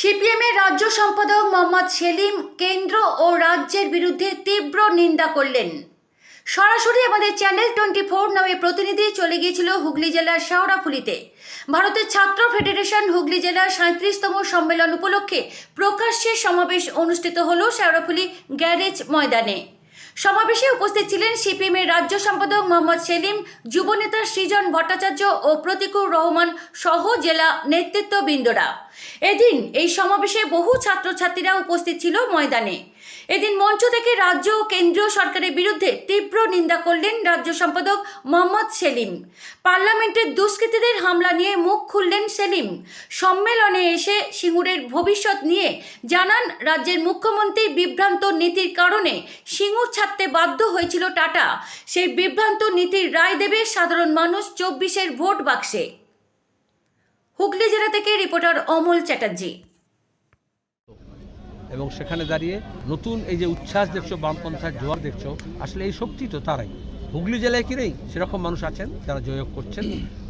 সিপিএমের রাজ্য সম্পাদক মোহাম্মদ সেলিম কেন্দ্র ও রাজ্যের বিরুদ্ধে তীব্র নিন্দা করলেন। সরাসরি আমাদের চ্যানেল টোয়েন্টি ফোর নামে প্রতিনিধি চলে গিয়েছিল হুগলি জেলার শাওড়াফুলিতে। ভারতের ছাত্র ফেডারেশন হুগলি জেলার সাঁত্রিশতম সম্মেলন উপলক্ষে প্রকাশ্যে সমাবেশ অনুষ্ঠিত হল শাওড়াফুলি গ্যারেজ ময়দানে। সমাবেশে উপস্থিত ছিলেন সিপিএমের রাজ্য সম্পাদক মোহাম্মদ সেলিম, যুবনেতা সৃজন ভট্টাচার্য ও প্রতিকুর রহমান সহ জেলা নেতৃত্ববৃন্দরা। এদিন এই সমাবেশে বহু ছাত্রছাত্রীরা উপস্থিত ছিল ময়দানে। এদিন মঞ্চ থেকে রাজ্য ও কেন্দ্রীয় সরকারের বিরুদ্ধে তীব্র নিন্দা করলেন রাজ্য সম্পাদক মোহাম্মদ সেলিম। পার্লামেন্টের দুষ্কৃতীদের হামলা নিয়ে মুখ খুললেন সেলিম। সম্মেলনে এসে সিঙ্গুরের ভবিষ্যৎ নিয়ে জানান রাজ্যের মুখ্যমন্ত্রী বিভ্রান্ত নীতির কারণে সিঙ্গুর ছাড়তে বাধ্য হয়েছিল টাটা। সেই বিভ্রান্ত নীতির রায় দেবে সাধারণ মানুষ চব্বিশের ভোট বাক্সে। হুগলি জেলা থেকে রিপোর্টার অমল চ্যাটার্জি। এবং সেখানে দাঁড়িয়ে নতুন এই যে উচ্ছ্বাস দেখছ বামপন্থার জোয়ার দেখছ আসলে এই শক্তি তো তারাই। হুগলি জেলায় কি নেই? সেরকম মানুষ আছেন যারা জয়ক করছেন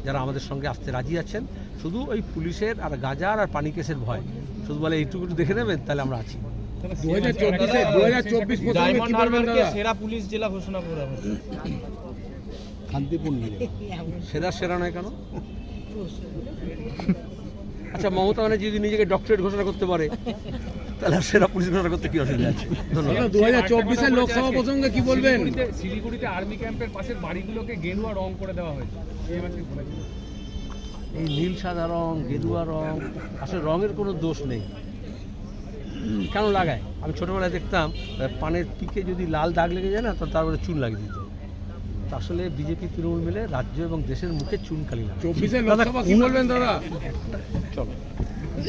যারা আমাদের সঙ্গে আসতে রাজি আছেন। শুধু ওই পুলিশের আর গাজার আর পানি কেসের ভয়। শুধু বলে এইটুকু দেখে নেবেন তাহলে আমরা আছি। দু হাজার চব্বিশে চব্বিশ সেরা পুলিশ জেলা ঘোষণা করা শান্তিপূর্ণ সেরা সেরা নয় কেন? আচ্ছা মমতা ব্যানার্জি যদি নিজেকে ডক্টরেট ঘোষণা করতে পারে তাহলে সেরা পুলিশ ঘোষণা করতে কি অসুবিধা আছে? ধন্যবাদ। দু হাজার চব্বিশের লোকসভা প্রসঙ্গে কি বলবেন? শিলিগুড়িতে আর্মি ক্যাম্পের পাশের বাড়িগুলোকে গেরুয়া রং করে দেওয়া হয়েছে। এই নীল সাদা রং গেরুয়া রং আসলে রঙের কোনো দোষ নেই। কেন লাগায়? আমি ছোটোবেলায় দেখতাম পানের পিকে যদি লাল দাগ লেগে যায় না তো তারপরে চুন লাগিয়ে দিত। আসলে বিজেপি তৃণমূল মিলে রাজ্য এবং দেশের মুখে চুন কালি লাগে চব্বিশের লোকসভা কি বলবেন দাদা? চলো।